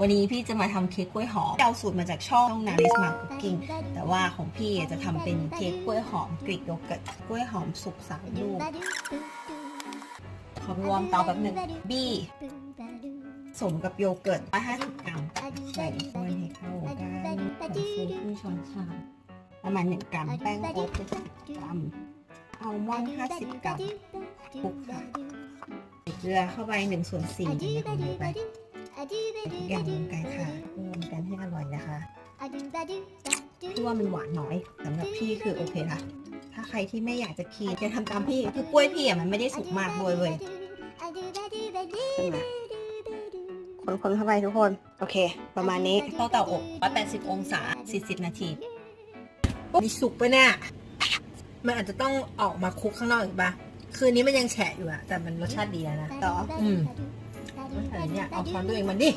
วันนี้พี่จะมาทำเค้กกล้วยหอมเอาสูตรมาจากช่องนาริสมาคุกกิ้งแต่ว่าของพี่จะทำเป็นเค้กกล้วยหอมกรีกโยเกิร์ตกล้วยหอมสุกสามลูกขอรวมเตาแบบหนึ่งบี้สมกับโยเกิร์ต150กรัมใส่คนให้เข้ากันผงฟูครึ่งช้อนชาประมาณ1กรัมแป้งโอ๊ต70กรัมอัลมอนด์50กรัมคลุกค่ะเกลือเข้าไป1ส่วน4นะคะลงไป อย่างรวมกันค่ะรวมกันให้อร่อยนะคะพี่ว่ามันหวานน้อยสำหรับพี่คือโอเคค่ะ ถ้าใครที่ไม่อยากจะคีนจะทำตามพี่คือกล้วยพี่อะมันไม่ได้สุกมากด้วยเว้ยใช่ไหมคนๆเข้าไปทุกคน โอเค ประมาณนี้เข้าเตาอบ180 องศา 40 นาทีมีสุกปะเนี่ยมันอาจจะต้องออกมาคลุกข้างนอกอีกปะคืนนี้มันยังแฉะอยู่อะแต่มันรสชาติดีแล้วนะต่ออืมไม่ใส่เนี่ย เอาช้อนตัวเองมันดิ